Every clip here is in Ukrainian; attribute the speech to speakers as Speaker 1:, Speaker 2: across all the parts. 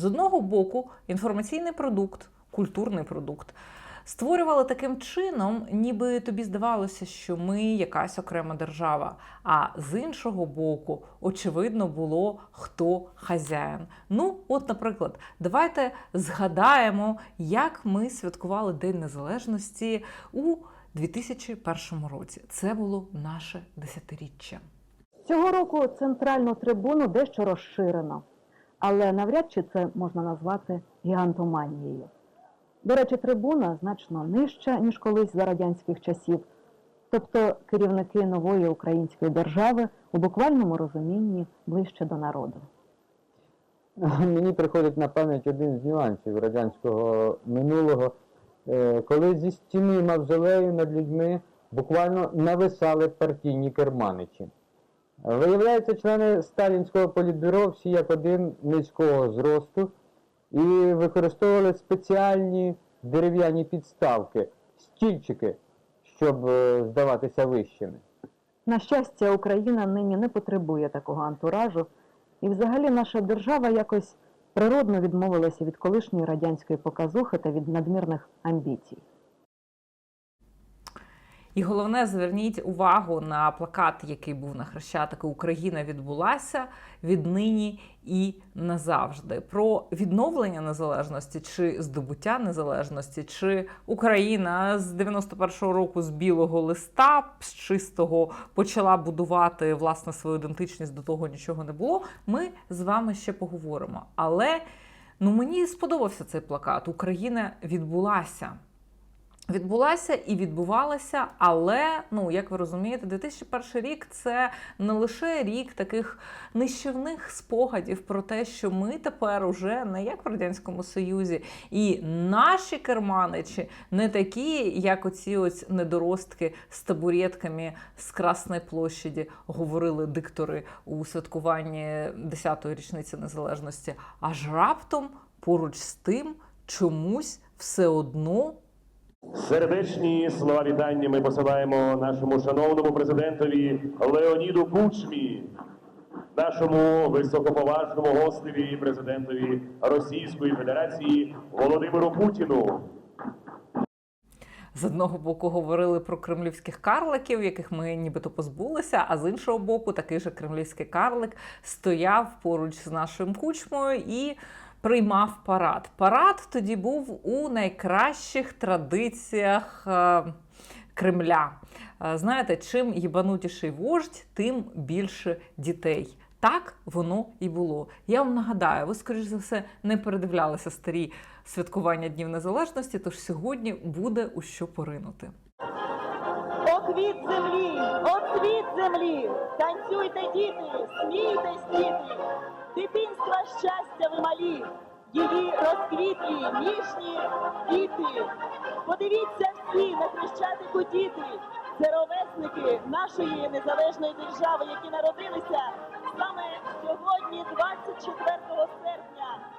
Speaker 1: З одного боку, інформаційний продукт, культурний продукт. Створювали таким чином, ніби тобі здавалося, що ми якась окрема держава. А з іншого боку, очевидно було, хто хазяїн. Ну, от, наприклад, давайте згадаємо, як ми святкували День Незалежності у 2001 році. Це було наше десятиріччя.
Speaker 2: Цього року центральну трибуну дещо розширено, але навряд чи це можна назвати гігантоманією. До речі, трибуна значно нижча, ніж колись за радянських часів, тобто керівники нової української держави у буквальному розумінні ближче до народу.
Speaker 3: Мені приходить на пам'ять один з нюансів радянського минулого, е, коли зі стіни мавзолею над людьми буквально нависали партійні керманичі. Виявляється, члени сталінського політбюро всі як один низького зросту і використовували спеціальні дерев'яні підставки, стільчики, щоб е, здаватися вищими.
Speaker 2: На щастя, Україна нині не потребує такого антуражу, і взагалі наша держава якось природно відмовилася від колишньої радянської показухи та від надмірних амбіцій.
Speaker 1: І головне, зверніть увагу на плакат, який був на Хрещатику Україна відбулася віднині і назавжди. Про відновлення незалежності чи здобуття незалежності, чи Україна з 91-го року з білого листа, з чистого почала будувати власне свою ідентичність, до того нічого не було. Ми з вами ще поговоримо. Але ну мені сподобався цей плакат. Україна відбулася відбулася і відбувалася, але ну як ви розумієте, 2001 рік це не лише рік таких нищівних спогадів про те, що ми тепер уже не як в радянському союзі, і наші керманичі не такі, як оці ось недоростки з табуретками з Красної площаді говорили диктори у святкуванні 10-ї річниці незалежності. Аж раптом поруч з тим чомусь все одно.
Speaker 4: Сердечні слова вітання ми посилаємо нашому шановному президентові Леоніду Кучмі, нашому високоповажному гостеві президентові Російської Федерації Володимиру Путіну.
Speaker 1: З одного боку говорили про кремлівських карликів, яких ми нібито позбулися, а з іншого боку, такий же кремлівський карлик стояв поруч з нашим кучмою і приймав парад. Парад тоді був у найкращих традиціях е, Кремля. Е, Знаєте, чим їбанутіший вождь, тим більше дітей. Так воно і було. Я вам нагадаю, ви, скоріш за все, не передивлялися старі святкування Днів Незалежності, тож сьогодні буде у що поринути.
Speaker 5: Оквіт землі, оцвіт землі, танцюйте, діти, смійтесь, діти, дитинства щастя ви малі, її розквітлі, ніжні діти. Подивіться всі на хрещатику діти, це ровесники нашої незалежної держави, які народилися саме сьогодні, 24 серпня.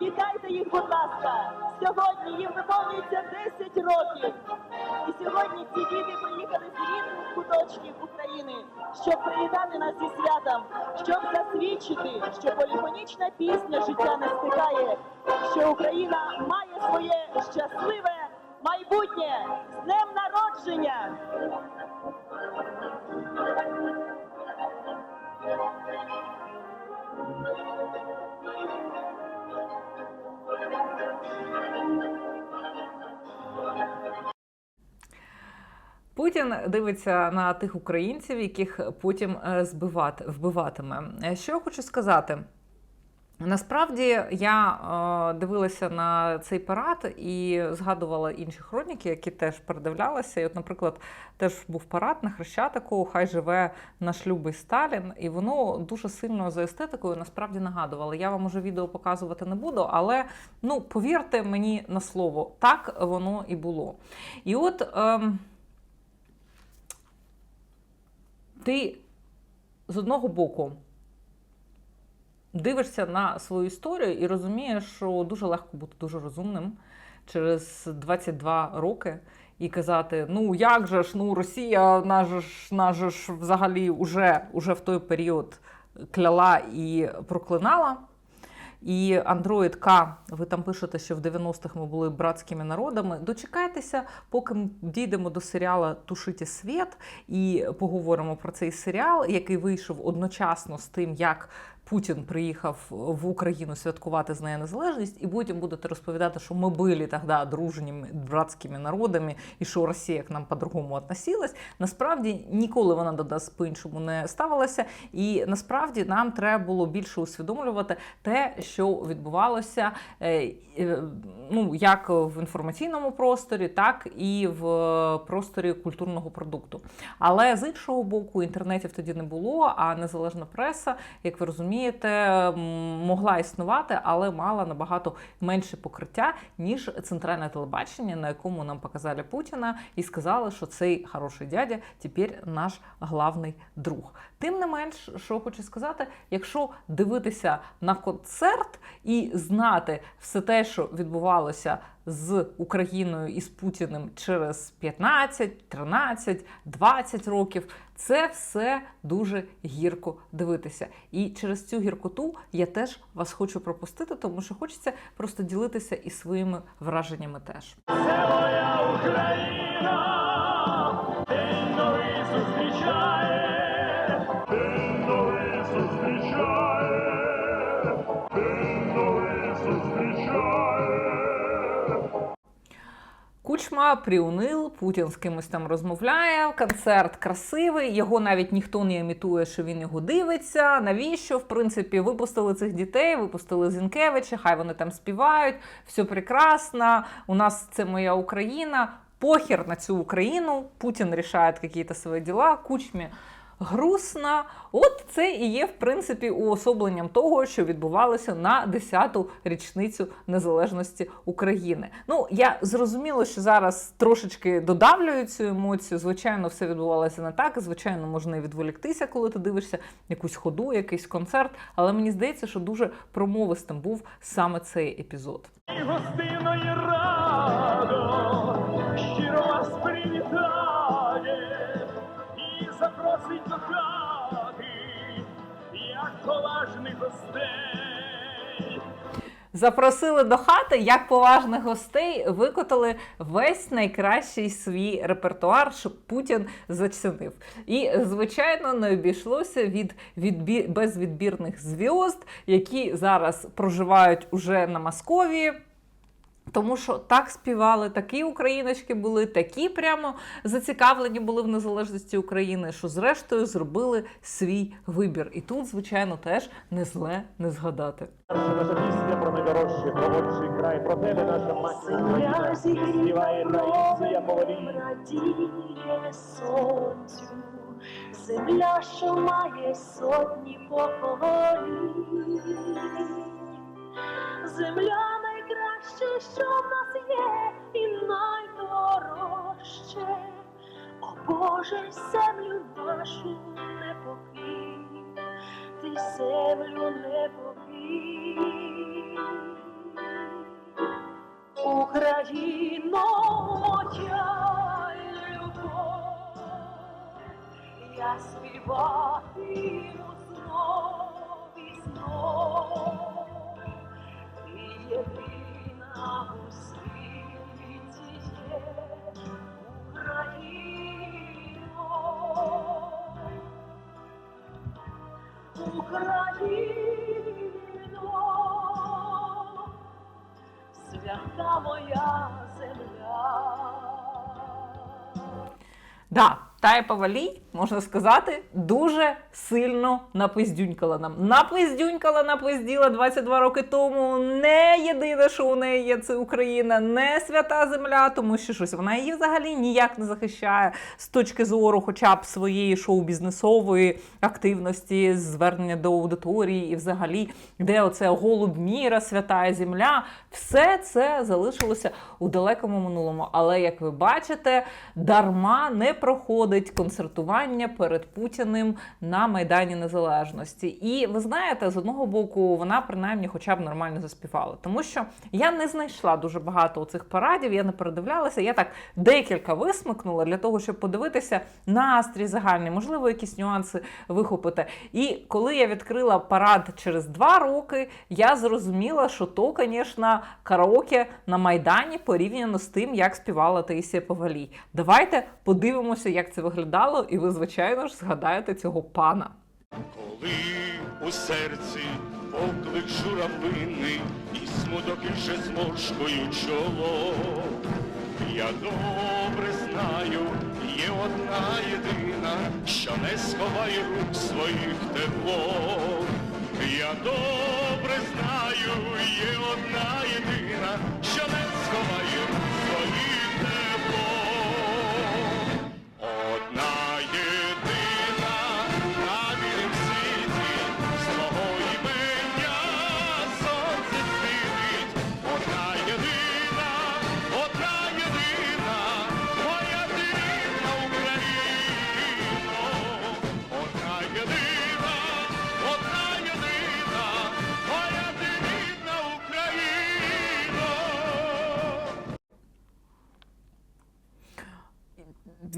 Speaker 5: Вітайте їх, будь ласка. Сьогодні їм виповнюється 10 років. І сьогодні ці діти приїхали з різних куточків України, щоб привітати нас зі святом, щоб засвідчити, що поліфонічна пісня життя не стихає, що Україна має своє щасливе майбутнє з днем народження.
Speaker 1: Путін дивиться на тих українців, яких потім е, збивати, вбиватиме. Е, Що я хочу сказати? Насправді я е, дивилася на цей парад і згадувала інші хроніки, які теж передивлялися. І, от, наприклад, теж був парад на Хрещатику, хай живе наш любий Сталін, і воно дуже сильно за естетикою насправді нагадувало. Я вам уже відео показувати не буду, але ну повірте мені на слово, так воно і було. І от. Ем, ти з одного боку дивишся на свою історію і розумієш, що дуже легко бути дуже розумним через 22 роки і казати: ну як же ж, ну Росія наже ж, наже ж взагалі уже, уже в той період кляла і проклинала. І Android К, ви там пишете, що в 90-х ми були братськими народами. Дочекайтеся, поки ми дійдемо до серіалу Тушите світ і поговоримо про цей серіал, який вийшов одночасно з тим, як. Путін приїхав в Україну святкувати з нею незалежність, і потім будете розповідати, що ми були тоді дружніми братськими народами, і що Росія к нам по-другому относилась. Насправді ніколи вона до нас по-іншому не ставилася. І насправді нам треба було більше усвідомлювати те, що відбувалося е, е, ну, як в інформаційному просторі, так і в просторі культурного продукту. Але з іншого боку, інтернетів тоді не було, а незалежна преса, як ви розумієте, м, могла існувати, але мала набагато менше покриття, ніж центральне телебачення, на якому нам показали Путіна і сказали, що цей хороший дядя тепер наш главний друг. Тим не менш, що хочу сказати, якщо дивитися на концерт і знати все те, що відбувалося з Україною і з Путіним через 15, 13, 20 років, це все дуже гірко дивитися. І через цю гіркоту я теж вас хочу пропустити, тому що хочеться просто ділитися і своїми враженнями теж.
Speaker 4: Це моя Україна, день новий зустрічає, день новий зустрічає,
Speaker 1: Кучма приунил, Путін з кимось там розмовляє. Концерт красивий. Його навіть ніхто не імітує, що він його дивиться. Навіщо? В принципі, випустили цих дітей, випустили Зінкевича, хай вони там співають. Все прекрасно. У нас це моя Україна. Похер на цю Україну. Путін рішає якісь свої діла. Кучмі грустно. От це і є, в принципі, уособленням того, що відбувалося на 10-ту річницю незалежності України. Ну, я зрозуміла, що зараз трошечки додавлюю цю емоцію. Звичайно, все відбувалося не так. Звичайно, можна і відволіктися, коли ти дивишся якусь ходу, якийсь концерт. Але мені здається, що дуже промовистим був саме цей епізод.
Speaker 4: І гостино і радо,
Speaker 1: Запросили до хати як поважних гостей, викотали весь найкращий свій репертуар, щоб Путін зацінив. І, звичайно, не обійшлося від відбі... безвідбірних зв'язд, які зараз проживають уже на Московії. Тому що так співали, такі україночки були, такі прямо зацікавлені були в незалежності України, що зрештою зробили свій вибір. І тут, звичайно, теж не зле не згадати.
Speaker 4: Наша пісня про найдорожчий, молодший край, про тебе наша Україна, співає Таїсія Повалій.
Speaker 5: радіє сонцю, земля, що має сотні поколінь. Земля найкраще, що в нас є, і найдорожче. О Боже, землю нашу не покинь, ти землю не покинь. Україно моя любов, я співатиму
Speaker 1: Да, Тая Павалій, можна сказати, дуже сильно напиздюнькала нам. Напиздюнькала, напизділа 22 роки тому. Не єдине, що у неї є, це Україна, не свята земля, тому що щось вона її взагалі ніяк не захищає з точки зору, хоча б своєї шоу-бізнесової активності, звернення до аудиторії, і взагалі, де оце голуб міра, свята земля. Все це залишилося у далекому минулому. Але як ви бачите, дарма не проходить концертування святкування перед Путіним на Майдані Незалежності. І ви знаєте, з одного боку, вона принаймні хоча б нормально заспівала, тому що я не знайшла дуже багато цих парадів, я не передивлялася. Я так декілька висмикнула для того, щоб подивитися настрій загальний, можливо, якісь нюанси вихопити. І коли я відкрила парад через два роки, я зрозуміла, що то, звісно, караоке на Майдані порівняно з тим, як співала Таїсія Повалій. Давайте подивимося, як це виглядало, і ви, звичайно ж, згадаєте цього пана.
Speaker 6: Коли у серці поклик журавини і смуток іже зморшкою чоло, я добре знаю, є одна єдина, що не сховає рук своїх тепло. Я добре знаю, є одна єдина, що не сховає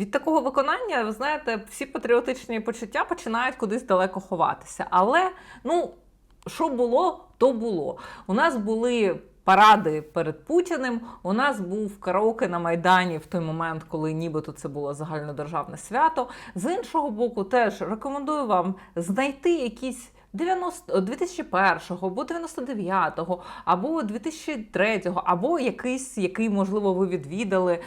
Speaker 1: Від такого виконання, ви знаєте, всі патріотичні почуття починають кудись далеко ховатися. Але ну, що було, то було. У нас були. Паради перед Путіним. У нас був караоке на Майдані в той момент, коли нібито це було загальнодержавне свято. З іншого боку, теж рекомендую вам знайти якісь 90, 2001 або 99-го, або 2003-го, або якийсь, який, можливо, ви відвідали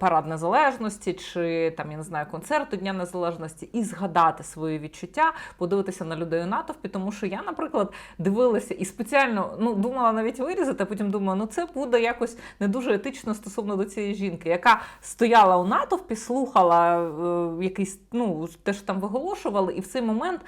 Speaker 1: парад незалежності, чи там я не знаю концерту Дня Незалежності, і згадати свої відчуття, подивитися на людей у натовпі. Тому що я, наприклад, дивилася і спеціально ну думала навіть вирізати. а Потім думаю, ну це буде якось не дуже етично стосовно до цієї жінки, яка стояла у натовпі, слухала е, якийсь, ну те, що там виголошували, і в цей момент.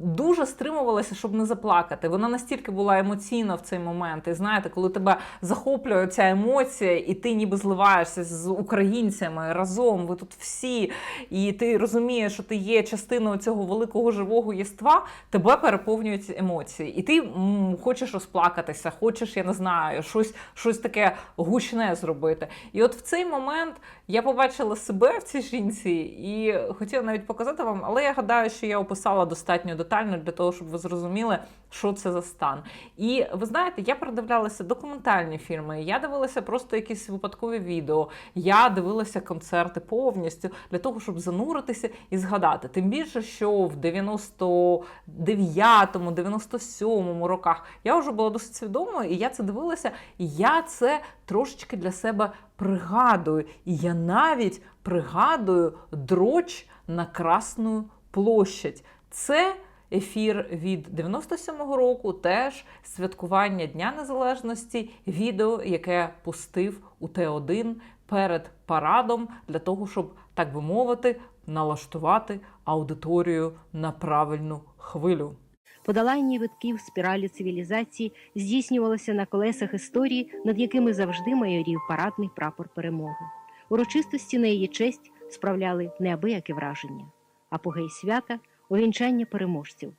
Speaker 1: Дуже стримувалася, щоб не заплакати. Вона настільки була емоційна в цей момент. І знаєте, коли тебе захоплює ця емоція, і ти ніби зливаєшся з українцями разом, ви тут всі, і ти розумієш, що ти є частиною цього великого живого єства, тебе переповнюють емоції. І ти м, хочеш розплакатися, хочеш, я не знаю, щось, щось таке гучне зробити. І от в цей момент я побачила себе в цій жінці і хотіла навіть показати вам, але я гадаю, що я описала достатньо детально для того, щоб ви зрозуміли, що це за стан. І ви знаєте, я передивлялася документальні фільми, я дивилася просто якісь випадкові відео, я дивилася концерти повністю для того, щоб зануритися і згадати. Тим більше, що в 99-му, 97-му роках я вже була досить свідомою, і я це дивилася, і я це трошечки для себе пригадую. І я навіть пригадую дроч на Красну площадь. Це ефір від 97-го року, теж святкування Дня Незалежності, відео, яке пустив у Т1 перед парадом для того, щоб, так би мовити, налаштувати аудиторію на правильну хвилю.
Speaker 7: Подолання витків спіралі цивілізації здійснювалося на колесах історії, над якими завжди майорів парадний прапор перемоги. Урочистості на її честь справляли неабияке враження. Апогей свята увінчання переможців.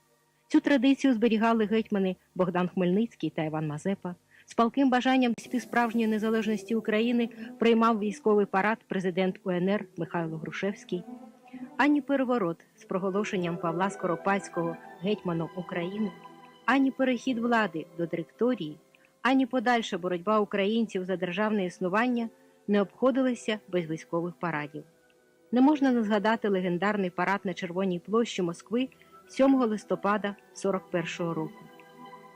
Speaker 7: Цю традицію зберігали гетьмани Богдан Хмельницький та Іван Мазепа. З палким бажанням справжньої незалежності України приймав військовий парад президент УНР Михайло Грушевський. Ані переворот з проголошенням Павла Скоропадського гетьманом України, ані перехід влади до директорії, ані подальша боротьба українців за державне існування не обходилися без військових парадів. Не можна не згадати легендарний парад на Червоній площі Москви 7 листопада 41-го року.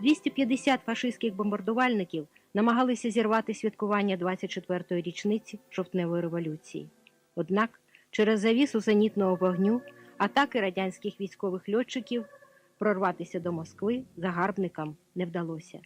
Speaker 7: 250 фашистських бомбардувальників намагалися зірвати святкування 24-ї річниці жовтневої революції. Однак через завісу зенітного вогню атаки радянських військових льотчиків прорватися до Москви загарбникам не вдалося.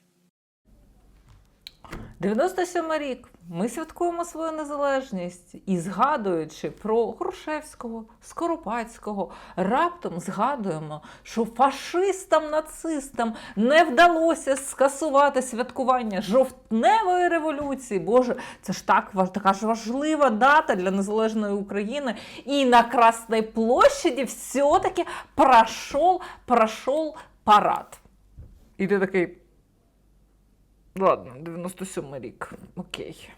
Speaker 1: 97 рік. Ми святкуємо свою незалежність і згадуючи про Грушевського, Скоропадського, раптом згадуємо, що фашистам, нацистам не вдалося скасувати святкування жовтневої революції. Боже, це ж так така ж важлива дата для незалежної України. І на Красній площаді все-таки прошел, прошел парад. І ти такий. Ладно, 97 рік. Окей.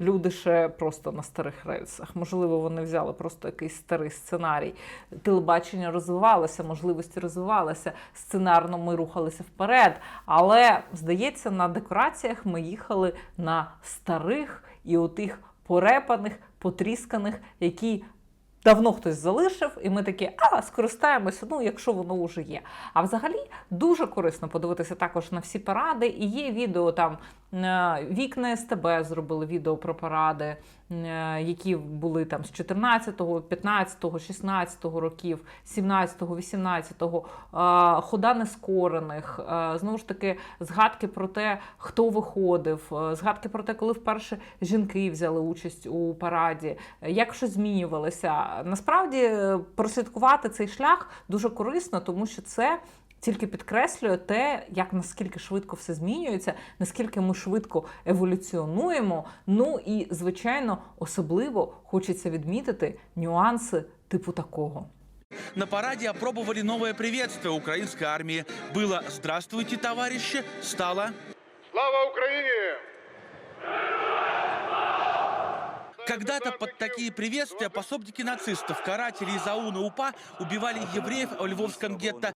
Speaker 1: Люди ще просто на старих рельсах. Можливо, вони взяли просто якийсь старий сценарій. Телебачення розвивалося, можливості розвивалися, сценарно ми рухалися вперед. Але, здається, на декораціях ми їхали на старих і отих порепаних, потрісканих, які давно хтось залишив, і ми такі, а скористаємося, ну якщо воно вже є. А взагалі дуже корисно подивитися також на всі паради. І є відео там е, вікна СТБ зробили відео про паради, які були там з 14-го, 15-го, 16-го років, 17-го, 18-го, е, хода нескорених, е, знову ж таки, згадки про те, хто виходив, е, згадки про те, коли вперше жінки взяли участь у параді, е, як що змінювалося. Насправді е, прослідкувати цей шлях дуже корисно, тому що це. Тільки підкреслює те, як наскільки швидко все змінюється, наскільки ми швидко еволюціонуємо. Ну і звичайно, особливо хочеться відмітити нюанси типу такого.
Speaker 8: На параде опробовали новое приветствие украинской армии. Было «Здравствуйте, товарищи!» стало
Speaker 6: Слава Україні!
Speaker 8: Когда-то под такие приветствия пособники нацистов, каратели из АУНа УПА убивали евреев в Львовском гетто.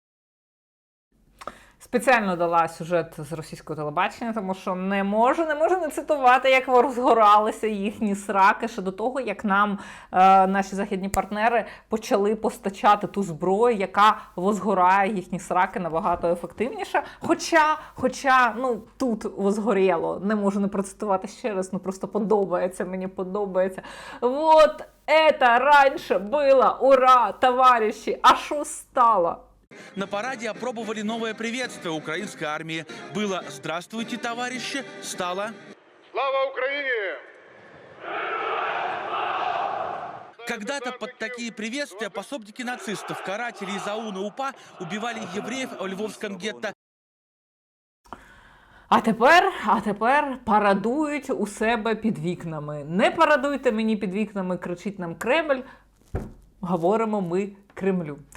Speaker 1: Спеціально дала сюжет з російського телебачення, тому що не можу, не можу не цитувати, як розгоралися їхні сраки ще до того, як нам е, наші західні партнери почали постачати ту зброю, яка возгорає їхні сраки набагато ефективніше. Хоча, хоча, ну тут возгоріло, не можу не процитувати ще раз, ну просто подобається, мені подобається. Вот это раньше было, ура, товарищи, а що стало?
Speaker 8: На параде опробовали новое приветствие украинской армии. Было «Здравствуйте, товарищи!» стало
Speaker 6: Слава Україні!
Speaker 8: Когда-то под такие приветствия пособники нацистов, каратели из АУНа УПА убивали евреев в Львовском гетто.
Speaker 1: А тепер, а тепер парадують у себе під вікнами. Не парадуйте мені під вікнами, кричить нам Кремль. Говоримо ми Кремлю.